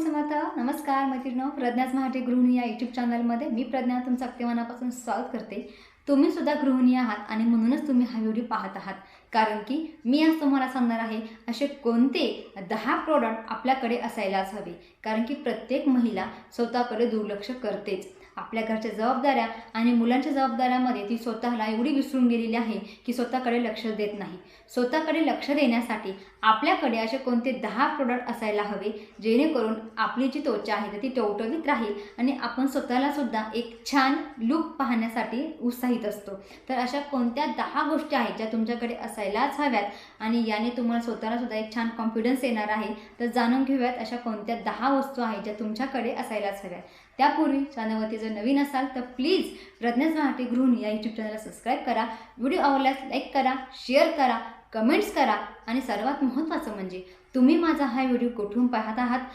समर्थ नमस्कार मैत्रिणी प्रज्ञाच महाटे गृहिणी या यूट्यूब चॅनलमध्ये मी प्रज्ञा तुमचं अगदी मनापासून स्वागत करते. तुम्ही सुद्धा गृहिणी आहात आणि म्हणूनच तुम्ही हा व्हिडिओ पाहत आहात. कारण की मी आज तुम्हाला सांगणार आहे असे कोणते दहा प्रोडक्ट आपल्याकडे असायलाच हवे. कारण की प्रत्येक महिला स्वतःकडे दुर्लक्ष करतेच. आपल्या घरच्या जबाबदाऱ्या आणि मुलांच्या जबाबदाऱ्यामध्ये ती स्वतःला एवढी विसरून गेलेली आहे की स्वतःकडे लक्ष देत नाही. स्वतःकडे लक्ष देण्यासाठी आपल्याकडे असे कोणते दहा प्रोडक्ट असायला हवे जेणेकरून आपली जी त्वचा आहे तर ती टवटवीत राहील आणि आपण स्वतःला सुद्धा एक छान लुक पाहण्यासाठी उत्साहित असतो. तर अशा कोणत्या दहा गोष्टी आहेत ज्या तुमच्याकडे असायलाच हव्यात आणि याने तुम्हाला स्वतःला सुद्धा एक छान कॉन्फिडन्स येणार आहे? तर जाणून घेऊयात अशा कोणत्या दहा वस्तू आहेत ज्या तुमच्याकडे असायलाच हव्यात. त्यापूर्वी चॅनलवरती जर नवीन असाल तर प्लीज प्रज्ञाच मराठी गृहिणी या यूट्यूब चॅनलला सबस्क्राईब करा. व्हिडिओ आवडल्यास लाईक करा शेअर करा कमेंट्स करा आणि सर्वात महत्त्वाचं म्हणजे तुम्ही माझा हा व्हिडिओ कुठून पाहत आहात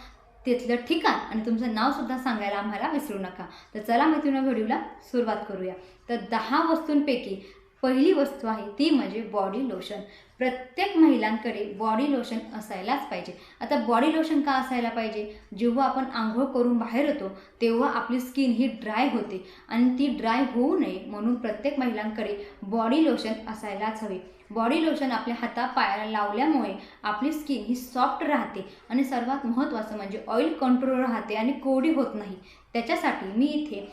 तिथलं ठिकाण आणि तुमचं नावसुद्धा सांगायला आम्हाला विसरू नका. तर चला मैत्रिणी व्हिडिओला सुरुवात करूया. तर दहा वस्तूंपैकी पहिली वस्तू आहे ती म्हणजे बॉडी लोशन प्रत्येक महिलांकडे बॉडी लोशन असायलाच पाहिजे. आता बॉडी लोशन का असायला पाहिजे? जेव्हा आपण आंघोळ करून बाहेर येतो तेव्हा आपली स्किन ही ड्राय होते. आणि ती ड्राय होऊ नये म्हणून प्रत्येक महिलांकडे बॉडी लोशन असायलाच हवे. बॉडी लोशन आपल्या हाता पायाला लावल्यामुळे आपली स्किन ही सॉफ्ट राहते आणि सर्वात महत्त्वाचं म्हणजे ऑइल कंट्रोल राहते आणि कोरडी होत नाही. त्याच्यासाठी मी इथे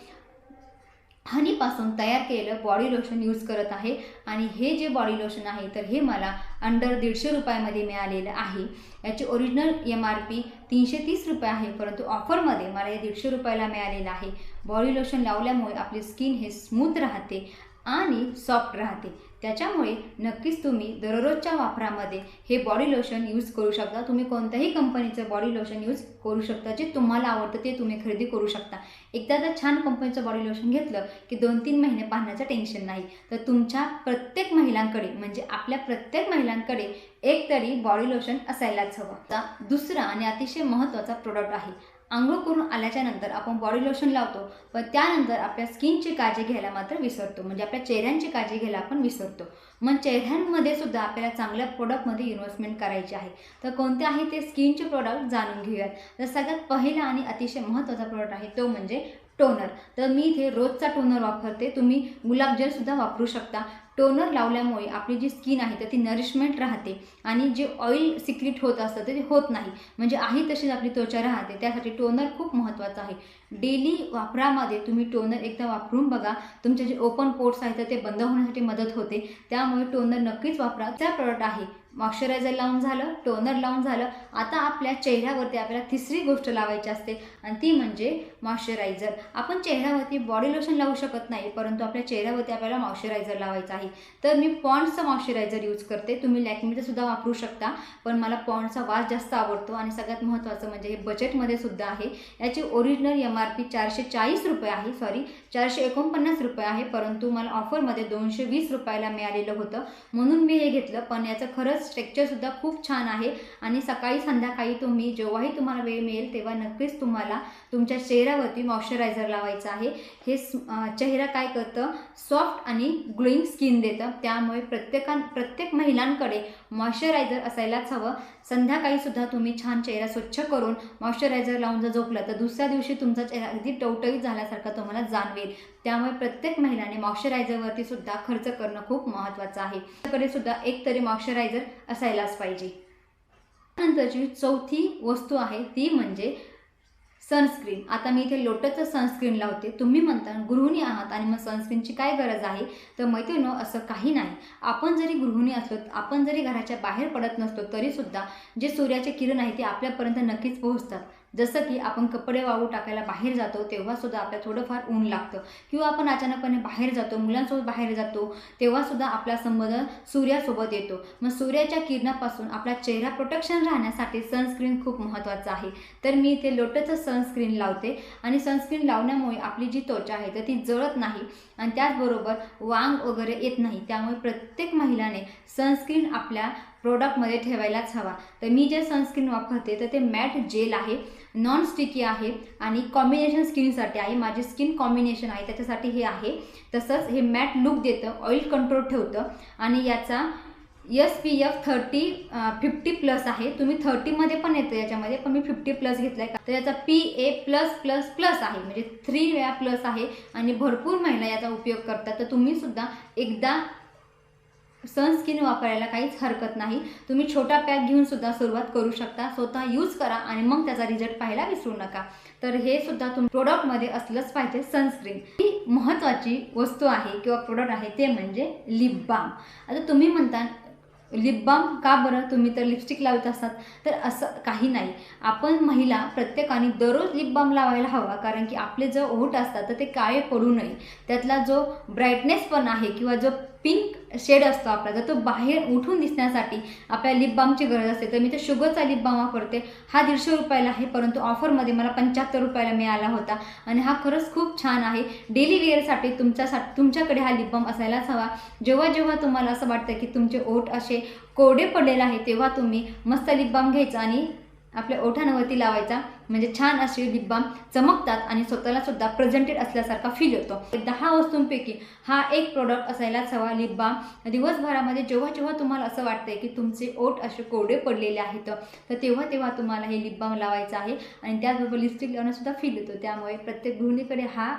हनीपासून तयार केलेलं बॉडी लोशन यूज करत आहे. आणि हे जे बॉडी लोशन आहे तर हे मला अंडर दीडशे रुपयामध्ये मिळालेलं आहे. याची ओरिजिनल एम आर पी तीनशे तीस रुपये आहे परंतु ऑफरमध्ये मला हे दीडशे रुपयाला मिळालेलं आहे. बॉडी लोशन लावल्यामुळे आपली स्किन हे स्मूथ राहते आणि सॉफ्ट राहते. त्याच्यामुळे नक्कीच तुम्ही दररोजच्या वापरामध्ये हे बॉडी लोशन यूज करू शकता. तुम्ही कोणत्याही कंपनीचं बॉडी लोशन यूज करू शकता. जे तुम्हाला आवडतं ते तुम्ही खरेदी करू शकता. एकदा जर छान कंपनीचं बॉडी लोशन घेतलं की दोन तीन महिने पाहण्याचं टेन्शन नाही. तर तुमच्या प्रत्येक महिलांकडे म्हणजे आपल्या प्रत्येक महिलांकडे एक तरी बॉडी लोशन असायलाच हवं. आता दुसरा आणि अतिशय महत्त्वाचा प्रोडक्ट आहे. आंघोळ करून आल्याच्यानंतर आपण बॉडी लोशन लावतो. पण त्यानंतर आपल्या स्किनची काळजी घ्यायला मात्र विसरतो. म्हणजे आपल्या चेहऱ्यांची काळजी घ्यायला आपण विसरतो. मग चेहऱ्यांमध्ये सुद्धा आपल्याला चांगल्या प्रोडक्टमध्ये इन्व्हेस्टमेंट करायची आहे. तर कोणते आहे ते स्किनचे प्रोडक्ट जाणून घेऊयात. तर सगळ्यात पहिला आणि अतिशय महत्त्वाचा प्रोडक्ट आहे तो म्हणजे टोनर तर मी इथे रोजचा टोनर वापरते. तुम्ही गुलाबजलसुद्धा वापरू शकता. टोनर लावल्यामुळे आपली जी स्किन आहे तर ती नरिशमेंट राहते. आणि जे ऑइल सिक्रिट होत असतं ते होत नाही. म्हणजे आहे तशीच आपली त्वचा राहते. त्यासाठी टोनर खूप महत्त्वाचा आहे. डेली वापरामध्ये तुम्ही टोनर एकदा वापरून बघा. तुमचे जे ओपन पोर्ट्स आहेत तर ते बंद होण्यासाठी मदत होते. त्यामुळे टोनर नक्कीच वापरा. त्या प्रॉडक्ट आहे मॉइश्चरायझर लावून झालं टोनर लावून झालं. आता आपल्या चेहऱ्यावरती आपल्याला तिसरी गोष्ट लावायची असते आणि ती म्हणजे मॉइश्चरायझर आपण चेहऱ्यावरती बॉडी लोशन लावू शकत नाही परंतु आपल्या चेहऱ्यावरती आपल्याला मॉइश्चरायझर लावायचं आहे. तर मी पॉन्डचं मॉइश्चरायझर यूज करते. तुम्ही लॅक्मीचं सुद्धा वापरू शकता पण मला पॉन्डचा वास जास्त आवडतो. आणि सगळ्यात महत्त्वाचं म्हणजे हे बजेटमध्ये सुद्धा आहे. याची ओरिजिनल एम आर पी चारशे चाळीस रुपये आहे सॉरी चारशे एकोणपन्नास रुपये आहे परंतु मला ऑफरमध्ये दोनशे वीस रुपयाला मिळालेलं होतं. म्हणून मी हे घेतलं पण याचं खरंच स्ट्रेक्चरसुद्धा खूप छान आहे आणि सकाळी संध्याकाळी तुम्ही जेव्हाही तुम्हाला वेळ मिळेल तेव्हा नक्कीच तुम्हाला तुमच्या चेहऱ्यावरती मॉइश्चरायझर लावायचं आहे. हे चेहरा काय करतं? सॉफ्ट आणि ग्लोईंग स्किन देतं. त्यामुळे प्रत्येकां प्रत्येक महिलांकडे मॉइश्चरायझर असायलाच हवं. संध्याकाळीसुद्धा तुम्ही छान चेहरा स्वच्छ करून मॉइश्चरायझर लावून जर झोपलं तर दुसऱ्या दिवशी तुमचा चेहरा अगदी टवटवीत झाल्यासारखा तुम्हाला जाणवेल. त्यामुळे प्रत्येक महिलाने मॉइश्चरायझरवरती सुद्धा खर्च करणं खूप महत्त्वाचं आहे. त्याकडे सुद्धा एक तरी मॉइश्चरायझर असायलाच पाहिजे. नंतरची चौथी वस्तू आहे ती म्हणजे सनस्क्रीन. आता मी इथे लोटसचं सनस्क्रीन लावते. तुम्ही म्हणता गृहिणी आहात आणि मग सनस्क्रीनची काय गरज आहे? तर मैत्रिणी असं काही नाही. आपण जरी गृहिणी असलो आपण जरी घराच्या बाहेर पडत नसतो तरीसुद्धा जे सूर्याचे किरण आहे ते आपल्यापर्यंत नक्कीच पोहोचतात. जसं की आपण कपडे वाळू टाकायला बाहेर जातो तेव्हासुद्धा आपल्याला थोडंफार ऊन लागतं. किंवा आपण अचानकपणे बाहेर जातो मुलांसोबत बाहेर जातो तेव्हासुद्धा आपला संबंध सूर्यासोबत येतो. मग सूर्याच्या किरणापासून आपला चेहरा प्रोटेक्शन राहण्यासाठी सनस्क्रीन खूप महत्त्वाचं आहे. तर मी इथे लोटसचं सनस्क्रीन लावते आणि सनस्क्रीन लावण्यामुळे आपली जी त्वचा आहे तर ती जळत नाही आणि त्याचबरोबर वांग वगैरे येत नाही. त्यामुळे प्रत्येक महिलाने सनस्क्रीन आपल्या प्रोडक्टमध्ये ठेवायलाच हवा. तर मी जे सनस्क्रीन वापरते तर ते मॅट जेल आहे नॉन स्टिकी आहे आणि कॉम्बिनेशन स्किनसाठी आहे. माझी स्किन कॉम्बिनेशन आहे त्याच्यासाठी हे आहे. तसंच हे मॅट लुक देतं ऑइल कंट्रोल ठेवतं आणि याचा S P F thirty fifty plus आहे. तुम्ही थर्टीमध्ये पण येतं याच्यामध्ये पण मी फिफ्टी प्लस घेतला आहे तर याचा P A plus plus plus आहे. म्हणजे थ्री वेळा प्लस आहे आणि भरपूर महिला याचा उपयोग करतात. तर तुम्ही सुद्धा एकदा सनस्क्रीन वापरायला काहीच हरकत नाही. तुम्ही छोटा पॅक घेऊन सुद्धा सुरुवात करू शकता. स्वतः यूज करा आणि मग त्याचा रिझल्ट पाहायला विसरू नका. तर हे सुद्धा तुम प्रोडक्टमध्ये असलंच पाहिजे सनस्क्रीन. ही महत्त्वाची वस्तू आहे किंवा प्रोडक्ट आहे ते म्हणजे लिप बाम आता तुम्ही म्हणता लिप बाम का बरं? तुम्ही तर लिपस्टिक लावत असतात. तर असं काही नाही. आपण महिला प्रत्येकाने दररोज लिप बाम लावायला हवा कारण की आपले जो ओठ असतात तर ते काळे पडू नये. त्यातला जो ब्राईटनेस पण आहे किंवा जो पिंक शेड असतो आपला जर तो बाहेर उठून दिसण्यासाठी आपल्या लिप बामची गरज असते तर मी तर शुगरचा लिप बाम वापरते. हा दीडशे रुपयाला आहे परंतु ऑफरमध्ये मला पंच्याहत्तर रुपयाला मिळाला होता. आणि हा खरंच खूप छान आहे. डेली वेअरसाठी तुमच्यासाठी तुमच्याकडे हा लिप बाम असायलाच हवा. जेव्हा जेव्हा तुम्हाला असं वाटतं की तुमचे ओठ असे कोरडे पडलेले आहे तेव्हा तुम्ही मस्त लिप बाम घ्यायचा आणि आपल्या ओठांवरती लावायचा. म्हणजे छान असे लिप बाम चमकतात आणि स्वतःला सुद्धा प्रेझेंटेड असल्यासारखा फील होतो दहा वस्तूंपैकी हा एक प्रोडक्ट असायलाच हवा लिप बाम दिवसभरामध्ये जेव्हा जेव्हा तुम्हाला असं वाटतंय की तुमचे ओठ असे कोरडे पडलेले आहेत तर तेव्हा तेव्हा तुम्हाला हे लिप बाम लावायचं आहे. आणि त्याचबरोबर लिपस्टिक लावण्यासुद्धा फील येतो. त्यामुळे प्रत्येक गृहिणीकडे हा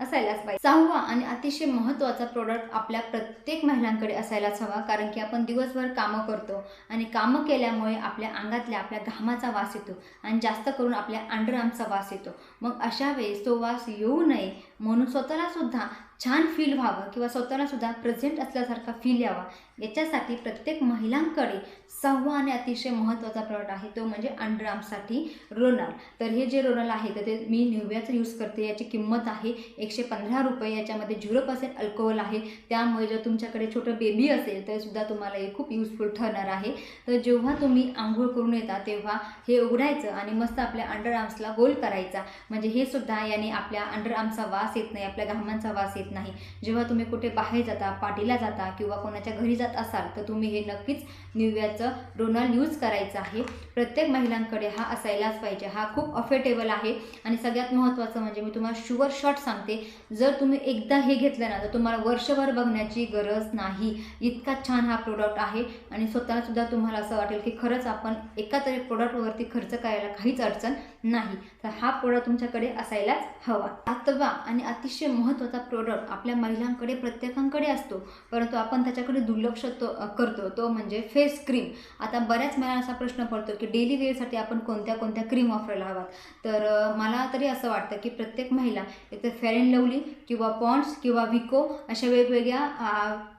असायलाच पाहिजे. सहावा आणि अतिशय महत्त्वाचा प्रोडक्ट आपल्या प्रत्येक महिलांकडे असायलाच हवा कारण की आपण दिवसभर कामं करतो आणि कामं केल्यामुळे आपल्या अंगातल्या आपल्या घामाचा वास येतो आणि जास्त करून आपल्या अंडरआर्मचा वास येतो. मग अशा वेळेस तो वास येऊ नये म्हणून स्वतःला सुद्धा छान फील व्हावं किंवा स्वतःला सुद्धा प्रेझेंट असल्यासारखा फील यावा. याच्यासाठी प्रत्येक महिलांकडे सहावा आणि अतिशय महत्त्वाचा प्रॉडक्ट आहे. तो म्हणजे अंडरआर्मसाठी रोनल तर हे जे रोनल आहे तर ते मी निव्याचं यूज करते. याची किंमत आहे एकशे पंधरा रुपये. याच्यामध्ये झिरो पर्सेंट अल्कोहोल आहे. त्यामुळे जर तुमच्याकडे छोटं बेबी असेल तर सुद्धा तुम्हाला हे खूप यूजफुल ठरणार आहे. तर जेव्हा तुम्ही आंघोळ करून येता तेव्हा हे उघडायचं आणि मस्त आपल्या अंडरआर्म्सला गोल करायचा. म्हणजे हे सुद्धा याने आपल्या अंडरआर्मचा वास येत नाही आपल्या घामांचा वास येत नाही. जेव्हा तुम्ही कुठे बाहेर जाता पार्टीला जाता किंवा कोणाच्या घरी जात असाल तर तुम्ही हे नक्कीच निव्याचं रोनल यूज करायचं आहे. प्रत्येक महिलांकडे हा असायलाच पाहिजे. हा खूप अफोर्डेबल आहे. आणि सगळ्यात महत्त्वाचं म्हणजे मी तुम्हाला शुअर शॉट सांगते. जर तुम्ही एकदा हे घेतलं ना तर तुम्हाला वर्षभर बघण्याची गरज नाही. इतका छान हा प्रोडक्ट आहे. आणि स्वतःसुद्धा तुम्हाला असं वाटेल की खरंच आपण एका तरी प्रोडक्टवरती खर्च करायला काहीच अडचण नाही. तर हा प्रोडक्ट तुमच्याकडे असायलाच हवा. अथवा आणि अतिशय महत्त्वाचा प्रोडक्ट आपल्या महिलांकडे प्रत्येकांकडे असतो. परंतु आपण त्याच्याकडे दुर्लक्ष तो करतो. तो म्हणजे फेस क्रीम. आता बऱ्याच महिलांना असा प्रश्न पडतो की डेली वेअरसाठी आपण कोणत्या कोणत्या क्रीम वापरायला हवात? तर मला तरी असं वाटतं की प्रत्येक महिला एक तर फेअर अँड लवली किंवा पॉन्ड्स किंवा विको अशा वेगवेगळ्या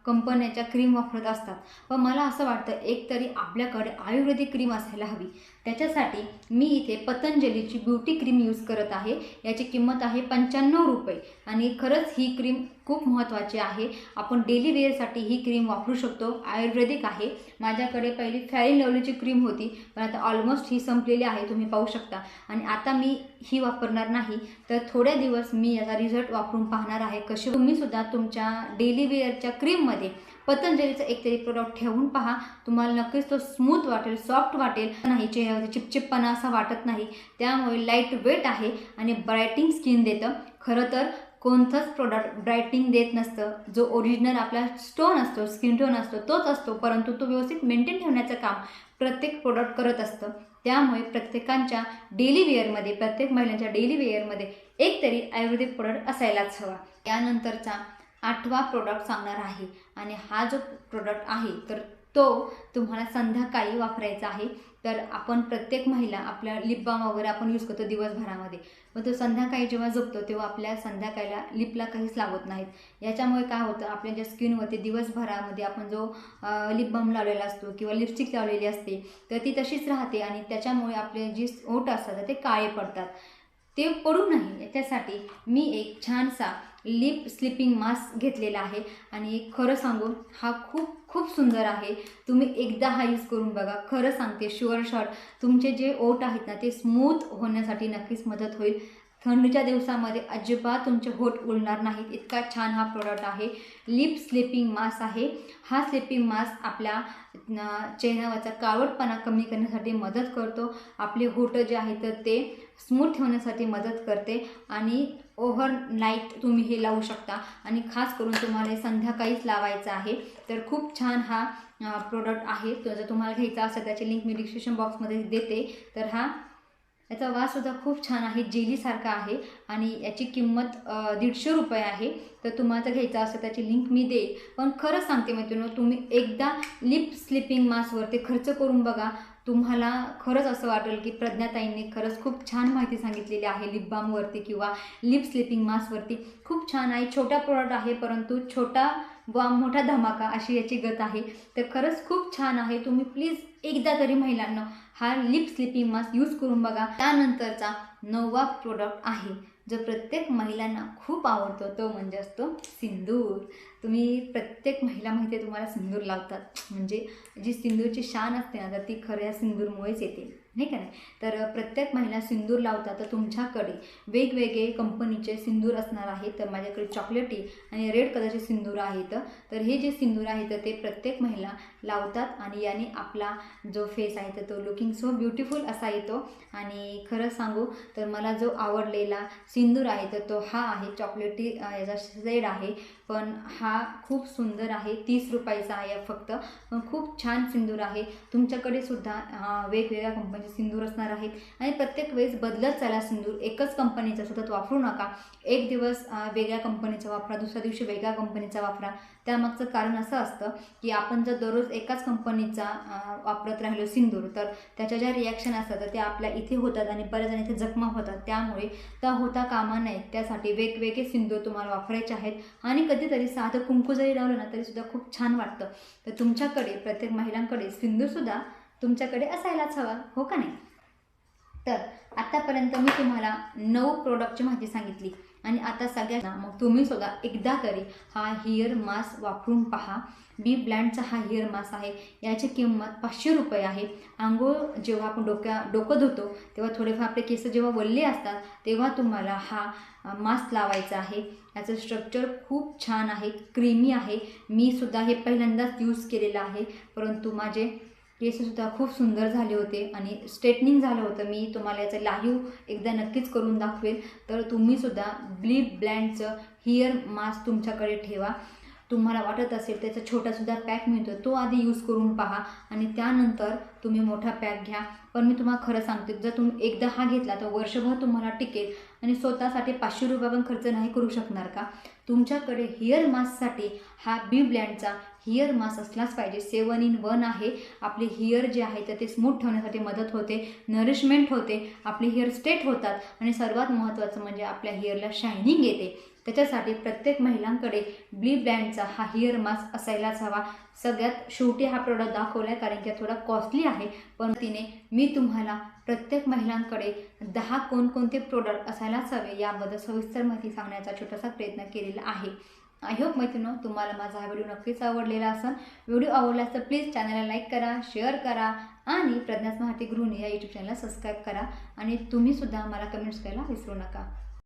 कंपन्याच्या क्रीम वापरत असतात. पण मला असं वाटतं एक तरी आपल्याकडे आयुर्वेदिक क्रीम असायला हवी. त्याच्यासाठी मी इथे पतंजलीची ब्युटी क्रीम यूज करत आहे. याची किंमत आहे पंच्याण्णव रुपये. आणि खरंच ही क्रीम खूप महत्त्वाची आहे. आपण डेली वेअरसाठी ही क्रीम वापरू शकतो. आयुर्वेदिक आहे. माझ्याकडे पहिली फॅरिन लवलीची क्रीम होती. पण आता ऑलमोस्ट ही संपलेली आहे. तुम्ही पाहू शकता. आणि आता मी ही वापरणार नाही. तर थोड्या दिवस मी याचा रिझल्ट वापरून पाहणार आहे. कसे तुम्हीसुद्धा तुमच्या डेली वेअरच्या क्रीममध्ये पतंजलीचं एक तरी प्रोडक्ट ठेवून पहा. तुम्हाला नक्कीच तो स्मूथ वाटेल सॉफ्ट वाटेल. नाही चेहऱ्यावरती चिपचिपपणा असा वाटत नाही. त्यामुळे लाइट वेट आहे आणि ब्रायटिंग स्किन देतं. खरं तर कोणतंच प्रोडक्ट ब्राईटनिंग देत नसतं. जो ओरिजिनल आपला स्टोन असतो स्किन टोन असतो तोच असतो परंतु तो व्यवस्थित मेंटेन ठेवण्याचं काम प्रत्येक प्रोडक्ट करत असतं. त्यामुळे प्रत्येकांच्या डेली वेअरमध्ये प्रत्येक महिलांच्या डेली वेअरमध्ये एक तरी आयुर्वेदिक प्रोडक्ट असायलाच हवा. त्यानंतरचा आठवा प्रोडक्ट सांगणार आहे. आणि हा जो प्रोडक्ट आहे तर तो तुम्हाला संध्याकाळी वापरायचा आहे. तर आपण प्रत्येक महिला आपल्या लिपबाम वगैरे आपण यूज करतो दिवसभरामध्ये. मग तो संध्याकाळी जेव्हा झोपतो तेव्हा आपल्या संध्याकाळीला लिपला काहीच लागत नाहीत. याच्यामुळे काय होतं आपल्या ज्या स्किनवरती दिवसभरामध्ये आपण जो लिप बाम लावलेला असतो किंवा लिपस्टिक लावलेली असते तर ती तशीच राहते आणि त्याच्यामुळे आपले जी ओट असतात ते काळे पडतात. ते पडू नये याच्यासाठी मी एक छानसा लिप स्लिपिंग मास्क घेतलेला आहे. आणि खरं सांगून हा खूप खूप सुंदर आहे. तुम्ही एकदा हा यूज करून बघा. खरं सांगते शुअर शॉट तुमचे जे ओट आहेत ना ते स्मूथ होण्यासाठी नक्कीच मदत होईल. थंडीच्या दिवसामध्ये अजिबात तुमचे होठ उलणार नाहीत. इतका छान हा प्रोडक्ट आहे. लिप स्लिपिंग मास्क आहे. हा स्लिपिंग मास्क आपल्या चेहऱ्यावरचा कावटपणा कमी करण्यासाठी मदत करतो. आपले होटं जे आहेत तर ते स्मूथ ठेवण्यासाठी मदत करते. आणि ओव्हर नाईट तुम्ही हे लावू शकता. आणि खास करून तुम्हाला संध्याकाळीच लावायचं आहे. तर खूप छान हा प्रोडक्ट आहे. तो जर तुम्हाला घ्यायचा असेल त्याची लिंक मी डिस्क्रिप्शन बॉक्समध्ये देते. तर हा याचा वाससुद्धा खूप छान आहे. जेलीसारखा आहे. आणि याची किंमत दीडशे रुपये आहे. तर तुम्हाला जर घ्यायचा असेल त्याची लिंक मी देईल पण खरंच सांगते मैत्रिणी तुम्ही एकदा लिप स्लिपिंग मास्कवरती खर्च करून बघा. तुम्हाला खरंच असं वाटेल की प्रज्ञाताईंनी खरंच खूप छान माहिती सांगितलेली आहे लिप बामवरती किंवा लिप स्लिपिंग मास्कवरती खूप छान आहे छोटा प्रोडक्ट आहे परंतु छोटा वा मोठा धमाका अशी याची गत आहे. तर खरंच खूप छान आहे तुम्ही प्लीज एकदा तरी महिलांना हा लिप स्लिपिंग मास्क यूज करून बघा. त्यानंतरचा नववा प्रोडक्ट आहे. जो प्रत्येक महिलांना खूप आवडतो तो म्हणजे असतो सिंदूर. तुम्ही प्रत्येक महिला माहिती आहे तुम्हाला सिंदूर लावतात. म्हणजे जी सिंदूरची शान असते ना तर ती खऱ्या सिंदूरमुळेच येते. नाही का नाही? तर प्रत्येक महिला सिंदूर लावतात. तर तुमच्याकडे वेगवेगळे कंपनीचे सिंदूर असणार आहेत. तर माझ्याकडे चॉकलेटी आणि रेड कलरचे सिंदूर आहेत. तर हे जे सिंदूर आहेत तर ते प्रत्येक महिला लावतात आणि याने आपला जो फेस आहे तर तो लुकिंग सो ब्युटिफुल असा येतो. आणि खरं सांगू तर मला जो आवडलेला सिंदूर आहे तर तो हा आहे चॉकलेटी याचा शेड आहे. पण हा खूप सुंदर आहे तीस रुपयाचा आहे फक्त. पण खूप छान सिंदूर आहे. तुमच्याकडे सुद्धा वेगवेगळ्या कंपनीचे सिंदूर असणार आहेत. आणि प्रत्येक वेळेस बदलत चला सिंदूर. एकच कंपनीचा सतत वापरू नका. एक दिवस वेगळ्या कंपनीचा वापरा दुसऱ्या दिवशी वेगळ्या कंपनीचा वापरा. त्यामागचं कारण असं असतं की आपण जर दररोज एकाच कंपनीचा वापरत राहिलो सिंदूर तर त्याच्या ज्या रिॲक्शन असतात तर त्या आपल्या इथे होतात आणि बऱ्याच जण इथे जखमा होतात. त्यामुळे त्या होता कामा नाही त्यासाठी वेगवेगळे सिंदूर तुम्हाला वापरायचे आहेत. आणि कधीतरी साधं कुंकू जरी लावलं ना तरीसुद्धा खूप छान वाटतं. तर तुमच्याकडे प्रत्येक महिलांकडे सिंदूरसुद्धा तुमच्याकडे असायलाच हवा हो का नाही? तर आत्तापर्यंत मी तुम्हाला नऊ प्रोडक्टची माहिती सांगितली. आणि आता सगळ्यांना मग तुम्ही सुद्धा एकदा तरी हा हेअर मास्क वापरून पहा. बी ब्लँडचा हा हेअर मास्क आहे. याची किंमत पाचशे रुपये आहे. आंघोळ जेव्हा आपण डोक्या डोकं धुतो तेव्हा थोडेफार आपले केस जेव्हा वल्ले असतात तेव्हा तुम्हाला हा मास्क लावायचा आहे. याचं स्ट्रक्चर खूप छान आहे. क्रीमी आहे. मी सुद्धा हे पहिल्यांदाच यूज केलेलं आहे. परंतु माझे केससुद्धा खूप सुंदर झाले होते आणि स्ट्रेटनिंग झालं होतं. मी तुम्हाला याचं लाईव्ह एकदा नक्कीच करून दाखवेल. तर तुम्हीसुद्धा ब्लीप ब्लँडचं हिअर मास्क तुमच्याकडे ठेवा. तुम्हाला वाटत असेल त्याचा छोटासुद्धा पॅक मिळतो तो आधी यूज करून पहा. आणि त्यानंतर तुम्ही मोठा पॅक घ्या. पण मी तुम्हाला खरं सांगते जर तुम्ही एकदा हा घेतला तर वर्षभर तुम्हाला टिकेल आणि स्वतःसाठी पाचशे रुपये पण खर्च नाही करू शकणार का? तुमच्याकडे हेअर मास्कसाठी हा बी ब्लँडचा हेअर मास्क असलाच पाहिजे. सेवन इन वन आहे. आपले हेअर जे आहे तर ते स्मूथ ठेवण्यासाठी मदत होते नरिशमेंट होते आपले हेअर स्ट्रेट होतात आणि सर्वात महत्त्वाचं म्हणजे आपल्या हेअरला शायनिंग येते. त्याच्यासाठी प्रत्येक महिलांकडे ब्ली ब्रँडचा हा हेअर मास्क असायलाच हवा. सगळ्यात शेवटी हा प्रोडक्ट दाखवला आहे कारण की थोडा कॉस्टली आहे. पण तिने मी तुम्हाला प्रत्येक महिलांकडे दहा कोणकोणते प्रोडक्ट असायलाच हवे याबद्दल सविस्तर माहिती सांगण्याचा छोटासा प्रयत्न केलेला आहे. आय होप मैत्रिणी तुम्हाला माझा हा व्हिडिओ नक्कीच आवडलेला असेल. व्हिडिओ आवडला तर प्लीज चॅनलला लाईक करा शेअर करा आणि प्रज्ञास महाती गृहिणी या यूट्यूब चॅनलला सबस्क्राईब करा. आणि तुम्हीसुद्धा मला कमेंट्स करायला विसरू नका.